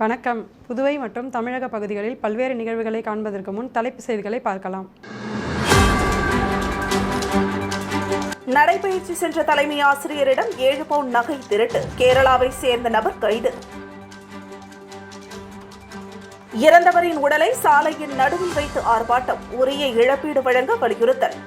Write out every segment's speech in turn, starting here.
வணக்கம். புதுவை மற்றும் தமிழக பகுதிகளில் பல்வேறு நிகழ்வுகளை காண்பதற்கு முன் தலைப்பு செய்திகளை பார்க்கலாம். நடைபயிற்சி சென்ற தலைமை ஆசிரியரிடம் ஏழு பவுண்ட் நகை திருட்டு. கேரளாவை சேர்ந்த நபர் கைது. இறந்தவரின் உடலை சாலையின் நடுவில் வைத்து ஆர்ப்பாட்டம் உரிய இழப்பீடு வழங்க வலியுறுத்தல்.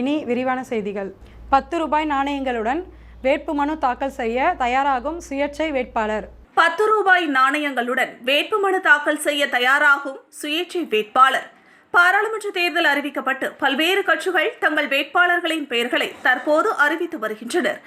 இனி விரிவான செய்திகள். பத்து ரூபாய் நாணயங்களுடன் வேட்புமனு தாக்கல் செய்ய தயாராகும் சுயேட்சை வேட்பாளர். பத்து ரூபாய் நாணயங்களுடன் வேட்புமனு தாக்கல் செய்ய தயாராகும் சுயேட்சை வேட்பாளர். பாராளுமன்ற தேர்தல் அறிவிக்கப்பட்டு பல்வேறு கட்சிகள் தங்கள் வேட்பாளர்களின் பெயர்களை தற்போது அறிவித்து வருகின்றனர்.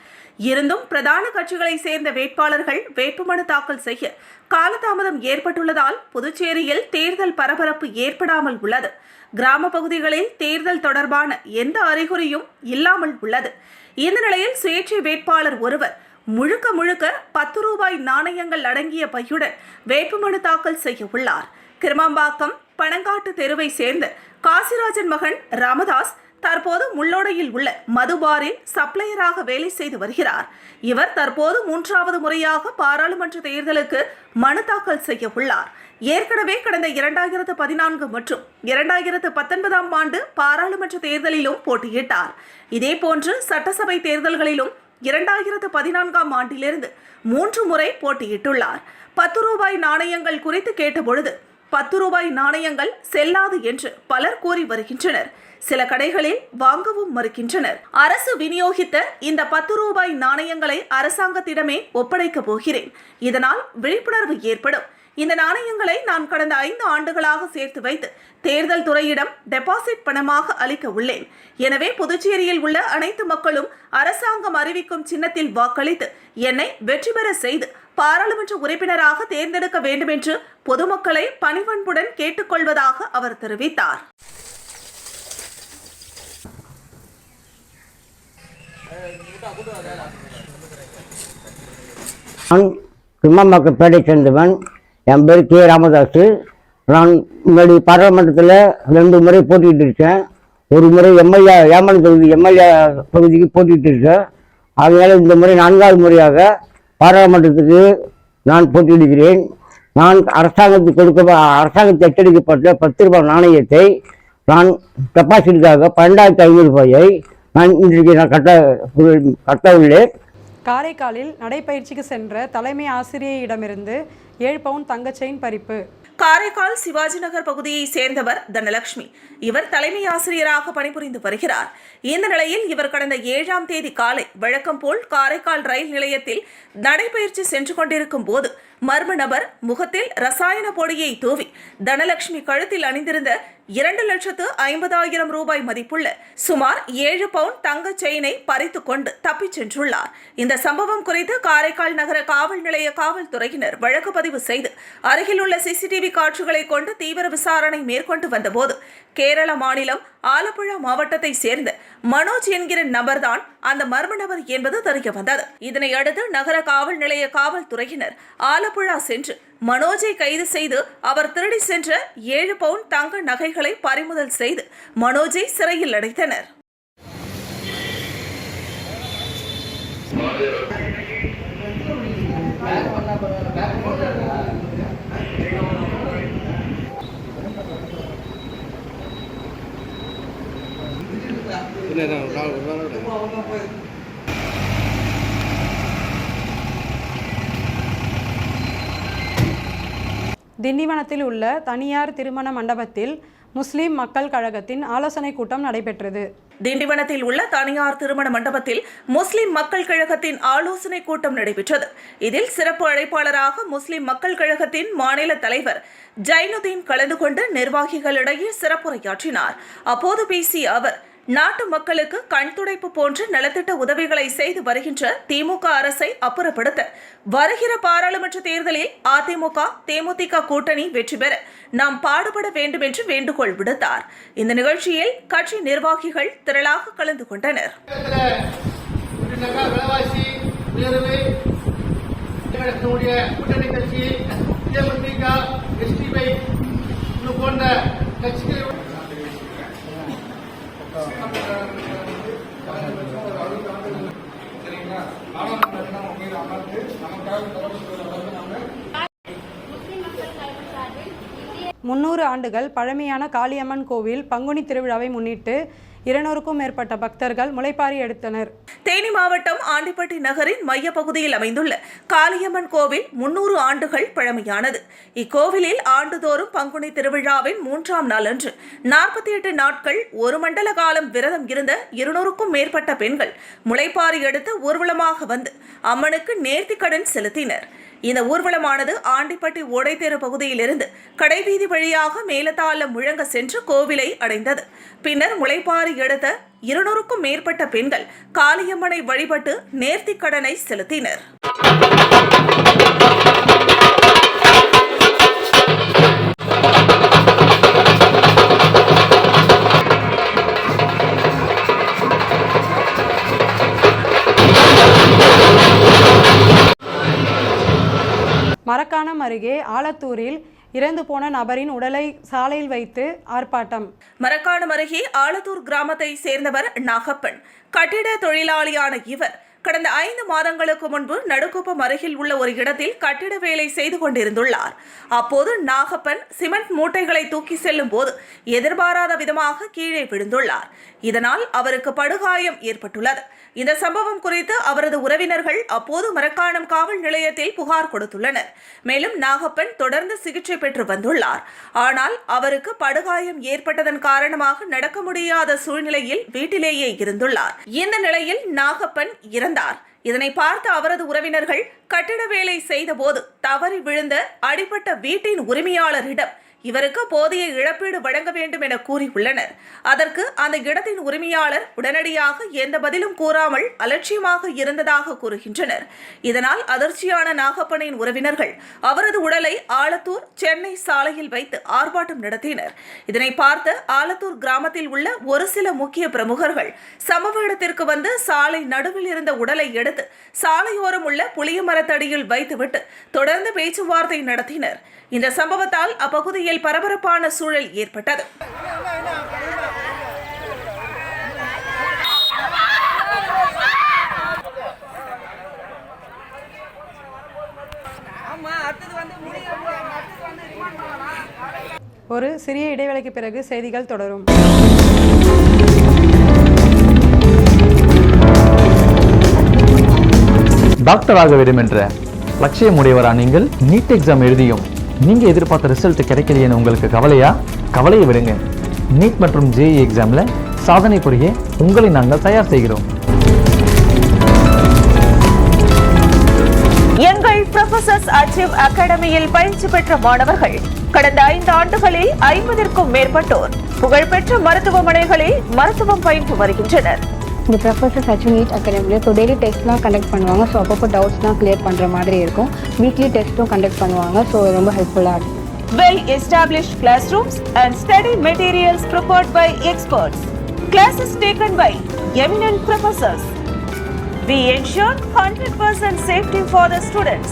இருந்தும் பிரதான கட்சிகளை சேர்ந்த வேட்பாளர்கள் வேட்புமனு தாக்கல் செய்ய காலதாமதம் ஏற்பட்டுள்ளதால் புதுச்சேரியில் தேர்தல் பரபரப்பு ஏற்படாமல் உள்ளது. கிராம பகுதிகளில் தேர்தல் தொடர்பான எந்த அறிகுறியும் இல்லாமல் உள்ளது. இந்த நிலையில் சுயேட்சை வேட்பாளர் ஒருவர் முழுக்க முழுக்க பத்து ரூபாய் நாணயங்கள் அடங்கிய பையுடன் வேட்புமனு தாக்கல் செய்ய உள்ளார். கிருமாம்பாக்கம் பனங்காட்டு தெருவை சேர்ந்த காசிராஜன் மகன் ராமதாஸ் தற்போது முள்ளோடையில் உள்ள மதுபாரில் சப்ளையராக வேலை செய்து வருகிறார். இவர் தற்போது மூன்றாவது முறையாக பாராளுமன்ற தேர்தலுக்கு மனு தாக்கல் செய்ய உள்ளார். ஏற்கனவே கடந்த இரண்டாயிரத்து பதினான்கு மற்றும் இரண்டாயிரத்து பத்தொன்பதாம் ஆண்டு பாராளுமன்ற தேர்தலிலும் போட்டியிட்டார். இதேபோன்று சட்டசபை தேர்தல்களிலும் இரண்டாயிரத்து பதினான்காம் ஆண்டிலிருந்து மூன்று முறை போட்டியிட்டுள்ளார். பத்து ரூபாய் நாணயங்கள் குறித்து கேட்டபொழுது பத்து ரூபாய் நாணயங்கள் செல்லாது என்று பலர் கூறி வருகின்றனர். சில கடைகளில் வாங்கவும் மறுக்கின்றனர். அரசு விநியோகித்த இந்த பத்து ரூபாய் நாணயங்களை அரசாங்கத்திடமே ஒப்படைக்கப் போகிறேன். இதனால் விழிப்புணர்வு ஏற்படும். இந்த நாணயங்களை நான் கடந்த ஐந்து ஆண்டுகளாக சேர்த்து வைத்து தேர்தல் துறையிடம் டெபாசிட் பணமாக அளிக்க உள்ளேன். எனவே புதுச்சேரியில் உள்ள அனைத்து மக்களும் அரசாங்கம் அறிவிக்கும் சின்னத்தில் வாக்களித்து என்னை வெற்றி பெற செய்து பாராளுமன்ற உறுப்பினராக தேர்ந்தெடுக்க வேண்டும் என்று பொதுமக்களை பணிவன்புடன் கேட்டுக்கொள்வதாக அவர் தெரிவித்தார். நான் சிம்மம்பாக்கப்பேட்டை சேர்ந்தவன் என் பேர் கே ராமதாஸ் நான் முன்னாடி பாராளுமன்றத்தில் ரெண்டு முறை போட்டிகிட்டு இருக்கேன். ஒரு முறை எம்எல்ஏ ஏமன் தொகுதி எம்எல்ஏ பகுதிக்கு போட்டிகிட்டு இருக்கேன். அதனால் இந்த முறை நான்காவது முறையாக பாராளுமன்றத்துக்கு நான் போட்டியிடுகிறேன். நான் அரசாங்கத்துக்கு கொடுக்க அரசாங்கத்தை எச்சரிக்கப்பட்ட பத்து ரூபாய் நாணயத்தை நான் டெபாசிட்டுக்காக பன்னெண்டாயிரத்தி ஐநூறு ரூபாயை நான் இன்றைக்கு நான் கட்ட கட்ட உள்ளேன். காரைக்காலில் நடைபயிற்சிக்கு சென்ற தலைமை ஆசிரியரிடமிருந்து ஏழு பவுன் தங்கச் செயின் பறிப்பு. காரைக்கால் சிவாஜி நகர் பகுதியை சேர்ந்தவர் தனலட்சுமி. இவர் தலைமை ஆசிரியராக பணிபுரிந்து வருகிறார். இந்த நிலையில் இவர் கடந்த ஏழாம் தேதி காலை வழக்கம் போல் காரைக்கால் ரயில் நிலையத்தில் நடைபயிற்சி சென்று கொண்டிருக்கும் போது மர்ம நபர் முகத்தில் ரசாயன பொடியை தூவி தனலட்சுமி கழுத்தில் அணிந்திருந்த இரண்டு லட்சத்து ஐம்பதாயிரம் ரூபாய் மதிப்புள்ள சுமார் ஏழு பவுண்ட் தங்க செயினை பறித்து கொண்டு தப்பிச் சென்றுள்ளார். இந்த சம்பவம் குறித்து காரைக்கால் நகர காவல் நிலைய காவல்துறையினர் வழக்கு பதிவு செய்து அருகிலுள்ள சிசிடிவி காட்சிகளை கொண்டு தீவிர விசாரணை மேற்கொண்டு வந்தபோது கேரள மாநிலம் ஆலப்புழா மாவட்டத்தை சேர்ந்த மனோஜ் என்கிற நபர்தான் அந்த மர்ம நபர் என்பது தெரிய வந்தது இதனை அடுத்து நகர காவல் நிலைய காவல்துறையினர் ஆலப்புழா சென்று மனோஜை கைது செய்து அவர் திருடி சென்ற ஏழு பவுன் தங்க நகைகளை பறிமுதல் செய்து மனோஜை சிறையில் அடைத்தனர். திண்டிவனத்தில் உள்ள தனியார் திருமண மண்டபத்தில் முஸ்லிம் மக்கள் கழகத்தின் ஆலோசனை கூட்டம் நடைபெற்றது. திண்டிவனத்தில் உள்ள தனியார் திருமண மண்டபத்தில் முஸ்லிம் மக்கள் கழகத்தின் ஆலோசனை கூட்டம் நடைபெற்றது. இதில் சிறப்பு அழைப்பாளராக முஸ்லிம் மக்கள் கழகத்தின் மாநில தலைவர் ஜைனுதீன் கலந்து கொண்டு நிர்வாகிகளிடையே சிறப்புரையாற்றினார். அப்போது பேசிய அவர் நாட்டு மக்களுக்கு கண் துடைப்பு போன்ற நலத்திட்ட உதவிகளை செய்து வருகின்ற திமுக அரசை அப்புறப்படுத்த வருகிற பாராளுமன்ற தேர்தலில் அதிமுக தேமுதிக கூட்டணி வெற்றி பெற நாம் பாடுபட வேண்டும் என்று வேண்டுகோள் விடுத்தார். இந்த நிகழ்ச்சியில் கட்சி நிர்வாகிகள் திரளாக கலந்து கொண்டனர். கூட்டணி கட்சி போன்ற கட்சிகள் முன்னூறு ஆண்டுகள் பழமையான காளியம்மன் கோவில் பங்குனி திருவிழாவை முன்னிட்டு இருநூறுக்கும் மேற்பட்ட பக்தர்கள் முளைப்பாரி எடுத்தனர். தேனி மாவட்டம் ஆண்டிப்பட்டி நகரின் மைய பகுதியில் அமைந்துள்ள காளியம்மன் கோவில் முன்னூறு ஆண்டுகள் பழமையானது. இக்கோவிலில் ஆண்டுதோறும் பங்குனி திருவிழாவின் மூன்றாம் நாள் அன்று நாற்பத்தி எட்டு நாட்கள் ஒரு மண்டல காலம் விரதம் இருந்த இருநூறுக்கும் மேற்பட்ட பெண்கள் முளைப்பாரி எடுத்து ஊர்வலமாக வந்து அம்மனுக்கு நேர்த்திக்கடன் செலுத்தினர். இந்த ஊர்வலமானது ஆண்டிப்பட்டி ஓடைத்தேரு பகுதியிலிருந்து கடைவீதி வழியாக மேலத்தாளம் முழங்க சென்று கோவிலை அடைந்தது. பின்னர் முளைப்பாறு எடுத்த இருநூறுக்கும் மேற்பட்ட பெண்கள் காளியம்மனை வழிபட்டு நேர்த்திக்கடனை செலுத்தினர். சேலம் அருகே ஆலத்தூரில் இறந்து போன நபரின் உடலை சாலையில் வைத்து ஆர்ப்பாட்டம். மரக்காடு அருகே ஆலத்தூர் கிராமத்தை சேர்ந்தவர் நாகப்பன். கட்டிட தொழிலாளியான இவர் கடந்த ஐந்து மாதங்களுக்கு முன்பு நடுக்குப்பம் அருகில் உள்ள ஒரு இடத்தில் கட்டிட வேலை செய்து கொண்டிருந்துள்ளார். அப்போது நாகப்பன் சிமெண்ட் மூட்டைகளை தூக்கி செல்லும் போது எதிர்பாராத விதமாக கீழே விழுந்துள்ளார். இதனால் அவருக்கு படுகாயம் ஏற்பட்டுள்ளது. இந்த சம்பவம் குறித்து அவரது உறவினர்கள் அப்போது மரக்காணம் காவல் நிலையத்தில் புகார் கொடுத்துள்ளனர். மேலும் நாகப்பன் தொடர்ந்து சிகிச்சை பெற்று வந்துள்ளார். ஆனால் அவருக்கு படுகாயம் ஏற்பட்டதன் காரணமாக நடக்க முடியாத சூழ்நிலையில் வீட்டிலேயே இருந்துள்ளார். இந்த நிலையில் நாகப்பன் இறந்தார். இதனை பார்த்த அவரது உறவினர்கள் கட்டிட வேலை செய்தபோது தவறி விழுந்த அடிபட்ட வீட்டின் உரிமையாளரிடம் இவருக்கு போதிய இழப்பீடு வழங்க வேண்டும் என கூறியுள்ளனர். அதற்கு அந்த இடத்தின் உரிமையாளர் உடனடியாக எந்த பதிலும் கூறாமல் அலட்சியமாக இருந்ததாக கூறுகின்றனர். இதனால் அதிர்ச்சியான நாகப்பனின் உறவினர்கள் அவரது உடலை ஆலத்தூர் சென்னை சாலையில் வைத்து ஆர்ப்பாட்டம் நடத்தினர். இதனை பார்த்த ஆலத்தூர் கிராமத்தில் உள்ள ஒரு சில முக்கிய பிரமுகர்கள் சம்பவ இடத்திற்கு வந்து சாலை நடுவில் இருந்த உடலை எடுத்து சாலையோரம் உள்ள புளிய மரத்தடியில் வைத்துவிட்டு தொடர்ந்து பேச்சுவார்த்தை நடத்தினர். இந்த சம்பவத்தால் அப்பகுதியில் பரபரப்பான சூழல் ஏற்பட்டது. ஒரு சிறிய இடைவேளைக்கு பிறகு செய்திகள் தொடரும். டாக்டர் ஆக வேண்டும் என்ற லட்சியம் உடையவரா நீங்கள்? நீட் எக்ஸாம் எழுதியும். நீங்க எதிர்பார்த்த ரிசல்ட் கிடைக்கலையேன்னு உங்களுக்கு கவலையா? கவலையை விடுங்க. நீட் மற்றும் ஜேஇ எக்ஸாம்ல சாதனை புரிய உங்களை நாங்கள் தயார் செய்கிறோம். எங்கள் ப்ரொஃபசர்ஸ் அச்சீவ் அகாடமியில் பயிற்சி பெற்ற மாணவர்கள் கடந்த ஐந்து ஆண்டுகளில் ஐம்பதிற்கும் மேற்பட்டோர் புகழ்பெற்ற மருத்துவமனைகளில் மருத்துவம் பயின்று வருகின்றனர். இந்த ப்ரொஃபஸர்ஸ் அச்சீவ் நீட் அகாடமியில் ஸோ டெய்லி டெஸ்ட்லாம் கண்டக்ட் பண்ணுவாங்க ஸோ அப்பப்போ டவுட்ஸ்லாம் கிளியர் பண்ணுற மாதிரி இருக்கும் வீக்லி டெஸ்ட்டும் கண்டக்ட் பண்ணுவாங்க ஸோ ரொம்ப ஹெல்ப்ஃபுல்லாக இருக்கும் well established classrooms and study materials prepared by experts. Classes taken by eminent professors. We ensure 100% safety for the students.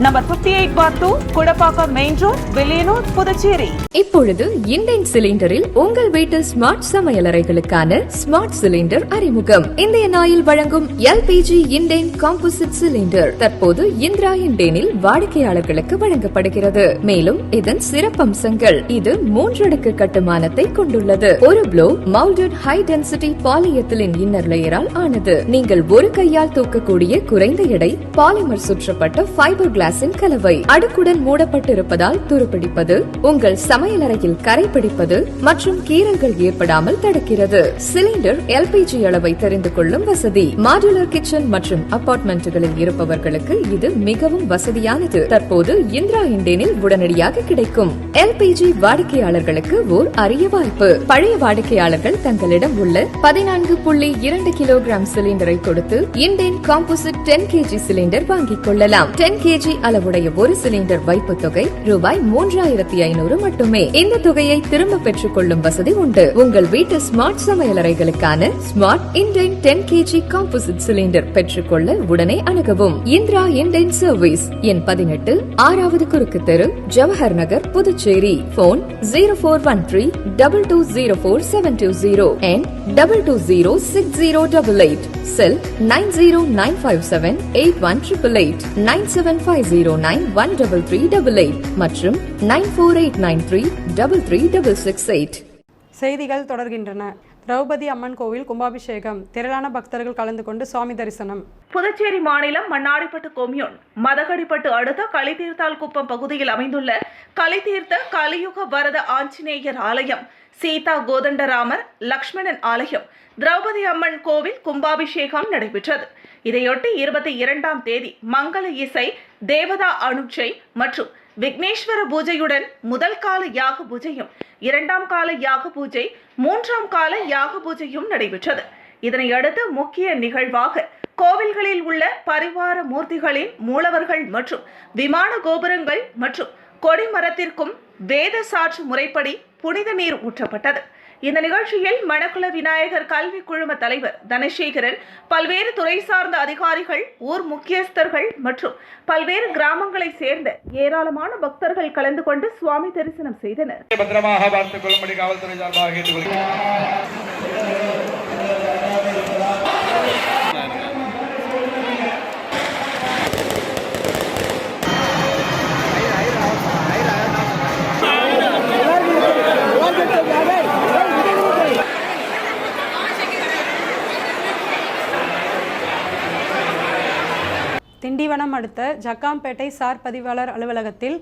number fifty eight bar two Kudappakkam main road Villianur Puducherry இப்பொழுது இண்டேன் சிலிண்டரில் உங்கள் வீட்டு smart சமையலறைகளுக்கான smart cylinder அறிமுகம். இந்திய நாயில் வழங்கும் LPG Indane composite cylinder தற்போது இந்திரா இண்டேனில் வாடிக்கையாளர்களுக்கு வழங்கப்படுகிறது. மேலும் இதன் சிறப்பம்சங்கள் இது மூன்றடுக்கு கட்டுமானத்தை கொண்டுள்ளது. ஒரு blow moulded high density polyethylene inner லேயரால் ஆனது. நீங்கள் ஒரு கையால் தூக்கக்கூடிய குறைந்த எடை பாலிமர் சுற்றப்பட்ட ஃபைபர் கிளாஸின் கலவை. அடுக்குடன் மூடப்பட்டிருப்பதால் துருப்பிடிப்பது உங்கள் சமையலறையில் கரை பிடிப்பது மற்றும் கீரங்கள் ஏற்படாமல் தடுக்கிறது. சிலிண்டர் எல்பிஜி அளவை தெரிந்து கொள்ளும் வசதி. மாடுலர் கிச்சன் மற்றும் அபார்ட்மெண்ட்டுகளில் இருப்பவர்களுக்கு இது மிகவும் வசதியானது. தற்போது இந்திரா இண்டேனில் உடனடியாக கிடைக்கும். எல்பிஜி வாடிக்கையாளர்களுக்கு ஓர் அரிய வாய்ப்பு. பழைய வாடிக்கையாளர்கள் தங்களிடம் உள்ள பதினான்கு புள்ளி இரண்டு கிலோகிராம் சிலிண்டரை கொடுத்து Indane composite ten KG cylinder வாங்கிக் கொள்ளலாம். டென் கேஜி கேஜி அளவுடைய ஒரு சிலிண்டர் வைப்பு தொகை ரூபாய் மூன்றாயிரத்தி ஐநூறு மட்டுமே. இந்த தொகையை திரும்ப பெற்றுக் கொள்ளும் வசதி உண்டு. உங்கள் வீட்டு smart சமையலறைகளுக்கான smart Indane ten KG composite cylinder பெற்றுக்கொள்ள உடனே அணுகவும். இந்திரா இண்டென் சர்வீஸ் என் பதினெட்டு ஆறாவது குறுக்கு தெரு Jawahar Nagar Puducherry. Phone zero four one three double two zero four seven two zero and double two zero six zero double eight cell nine zero nine five seven eight one triple eight nine seven five zero nine one double three double eight மற்றும் nine four eight nine three double three double six eight செய்திகள் தொடர்கின்றன. திரௌபதி அம்மன் கோவில் கும்பாபிஷேகம். திரளான பக்தர்கள் கலந்து கொண்டு சுவாமி தரிசனம். புதுச்சேரி மாநிலம் மண்ணாடிப்பட்டு கொம்யூன் மதகடிப்பட்டு அடுத்த கலிதீர்த்தால் குப்பம் பகுதியில் அமைந்துள்ள கலிதீர்த்த கலியுக வரத ஆஞ்சநேயர் ஆலயம் சீதா கோதண்டராமர் லக்ஷ்மணன் ஆலயம் திரௌபதி அம்மன் கோவில் கும்பாபிஷேகம் நடைபெற்றது. இதையொட்டி இருபத்தி இரண்டாம் தேதி மங்கள இசை தேவதா அனுட்சை மற்றும் விக்னேஸ்வர பூஜையுடன் முதல் கால யாக பூஜையும் இரண்டாம் கால யாக பூஜை மூன்றாம் கால யாக பூஜையும் நடைபெற்றது. இதனையடுத்து முக்கிய நிகழ்வாக கோவில்களில் உள்ள பரிவார மூர்த்திகளின் மூலவர்கள் மற்றும் விமான கோபுரங்கள் மற்றும் கொடிமரத்திற்கும் வேத சாற்று முறைப்படி புனித நீர் ஊற்றப்பட்டது. இந்த நிகழ்ச்சியில் மணக்குள விநாயகர் கல்வி குழும தலைவர் தனசேகரன் பல்வேறு துறை சார்ந்த அதிகாரிகள் ஊர் முக்கியஸ்தர்கள் மற்றும் பல்வேறு கிராமங்களை சேர்ந்த ஏராளமான பக்தர்கள் கலந்து கொண்டு சுவாமி தரிசனம் செய்தனர். திண்டிவனம் அடுத்த ஜக்காம்பேட்டை சார் பதிவாளர் அலுவலகத்தில்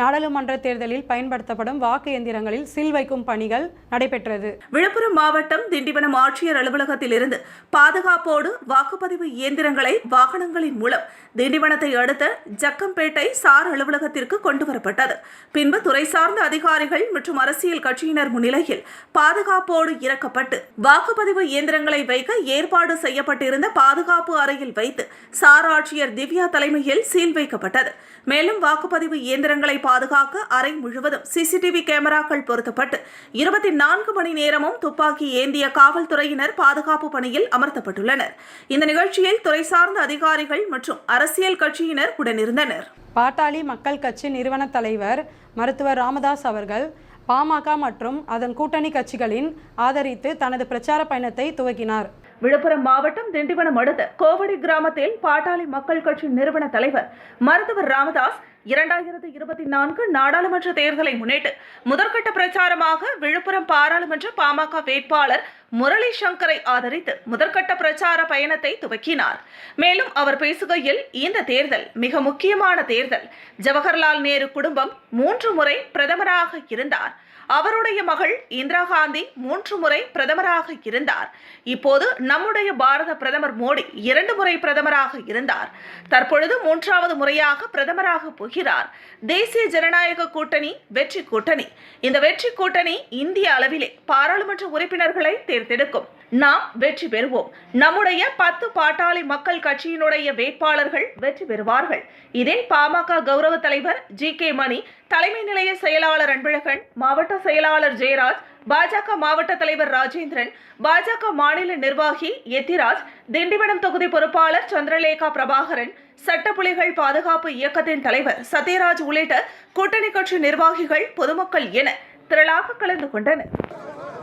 நாடாளுமன்ற தேர்தலில் பயன்படுத்தப்படும் வாக்கு எந்திரங்களில் சீல் வைக்கும் பணிகள் நடைபெற்றது. விழுப்புரம் மாவட்டம் திண்டிவனம் ஆட்சியர் அலுவலகத்தில் இருந்து பாதுகாப்போடு வாக்குப்பதிவு இயந்திரங்களை வாகனங்களின் மூலம் திண்டிவனத்தை அடுத்த ஜக்கம்பேட்டை சார் அலுவலகத்திற்கு கொண்டு வரப்பட்டது பின்பு துறை சார்ந்த அதிகாரிகள் மற்றும் அரசியல் கட்சியினர் முன்னிலையில் பாதுகாப்போடு இறக்கப்பட்டு வாக்குப்பதிவு இயந்திரங்களை வைக்க ஏற்பாடு செய்யப்பட்டிருந்த பாதுகாப்பு அறையில் வைத்து சார் ஆட்சியர் திவ்யா தலைமையில் சீல் வைக்கப்பட்டது. மேலும் வாக்குப்பதிவு இயந்திரங்களை பாதுகாக்க அறை முழுவதும் சிசிடிவி கேமராக்கள் பொருத்தப்பட்டு இருபத்தி நான்கு மணி நேரமும் துப்பாக்கி ஏந்திய காவல்துறையினர் பாதுகாப்பு பணியில் அமர்த்தப்பட்டுள்ளனர். இந்த நிகழ்ச்சியில் துறை சார்ந்த அதிகாரிகள் மற்றும் அரசியல் கட்சியினர் உடனிருந்தனர். பாட்டாளி மக்கள் கட்சி நிறுவன தலைவர் மருத்துவர் ராமதாஸ் அவர்கள் பாமக மற்றும் அதன் கூட்டணி கட்சிகளின் ஆதரித்து தனது பிரச்சார பயணத்தை துவக்கினார். விழுப்புரம் மாவட்டம் திண்டிவனம் அடுத்த கோவடி கிராமத்தில் பாட்டாளி மக்கள் கட்சி நிறுவன தலைவர் மருத்துவர் ராமதாஸ் இரண்டாயிரத்து இருபத்தி நான்கு நாடாளுமன்ற தேர்தலை முன்னிட்டு முதற்கட்ட பிரச்சாரமாக விழுப்புரம் பாராளுமன்ற பாமக வேட்பாளர் முரளி சங்கரை ஆதரித்து முதற்கட்ட பிரச்சார பயணத்தை துவக்கினார். மேலும் அவர் பேசுகையில் இந்த தேர்தல் மிக முக்கியமான தேர்தல். ஜவஹர்லால் நேரு குடும்பம் மூன்று முறை பிரதமராக இருந்தார். அவருடைய மகள் இந்திரா காந்தி மூன்று முறை பிரதமராக இருந்தார். இப்போது நம்முடைய பாரத பிரதமர் மோடி இரண்டு முறை பிரதமராக இருந்தார். தற்பொழுது மூன்றாவது முறையாக பிரதமராக போகிறார். தேசிய ஜனநாயக கூட்டணி வெற்றி கூட்டணி. இந்த வெற்றி கூட்டணி இந்திய அளவிலே பாராளுமன்ற உறுப்பினர்களை சீர்திருக்கும் நாம் வெற்றி பெறுவோம். நம்முடைய பத்து பாட்டாளி மக்கள் கட்சியினுடைய வேட்பாளர்கள் வெற்றி பெறுவார்கள். இதில் பாமக கௌரவ தலைவர் ஜி கே மணி தலைமை நிலைய செயலாளர் அன்பழகன் மாவட்ட செயலாளர் ஜெயராஜ் பாஜக மாவட்ட தலைவர் ராஜேந்திரன் பாஜக மாநில நிர்வாகி எத்திராஜ் திண்டிவனம் தொகுதி பொறுப்பாளர் சந்திரலேகா பிரபாகரன் சட்டப்புலிகள் பாதுகாப்பு இயக்கத்தின் தலைவர் சத்யராஜ் உள்ளிட்ட கூட்டணி கட்சி நிர்வாகிகள் பொதுமக்கள் என திரளாக கலந்து கொண்டனர்.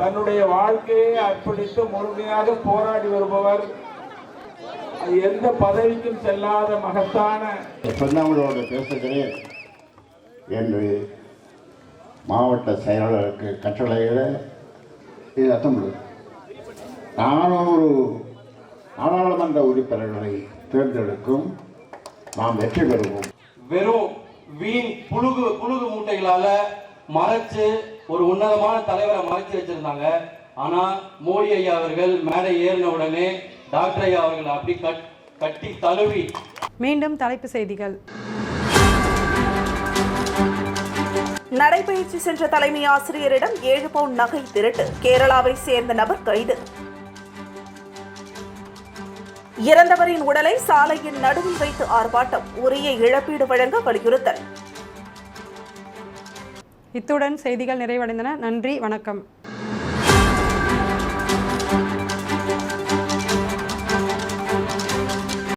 தன்னுடைய வாழ்க்கையை அர்ப்பணித்து முழுமையாக போராடி வருபவர். எந்த பதவிக்கும் செல்லாத மகத்தான சொன்னவங்களோடு பேசுகிறேன் என்று மாவட்ட செயலாளருக்கு கட்டளையிட இது அர்த்தம் நானூறு நாடாளுமன்ற உறுப்பினர்களை தேர்ந்தெடுக்கும் நாம் வெற்றி பெறுவோம். வெறும் வீண் புழுகு புழுகு மூட்டைகளால மறைச்சு ஒரு உன்னதமான தலைவரை மறைச்சு வச்சிருந்தாங்க. ஆனா மோடி ஐயா அவர்கள் மேடை ஏறின உடனே டாக்டர் ஐயா அவர்கள் அப்படி கட் கட்டி தழுவி. மீண்டும் தலைப்பு செய்திகள். நடைபயிற்சி சென்ற தலைமை ஆசிரியரிடம் ஏழு பவுண்ட் நகை திருட்டு. கேரளாவை சேர்ந்த நபர் கைது. இறந்தவரின் உடலை சாலையின் நடுவில் வைத்து ஆர்ப்பாட்டம். உரிய இழப்பீடு வழங்க வலியுறுத்தல். இத்துடன் செய்திகள் நிறைவடைந்தன. நன்றி வணக்கம்.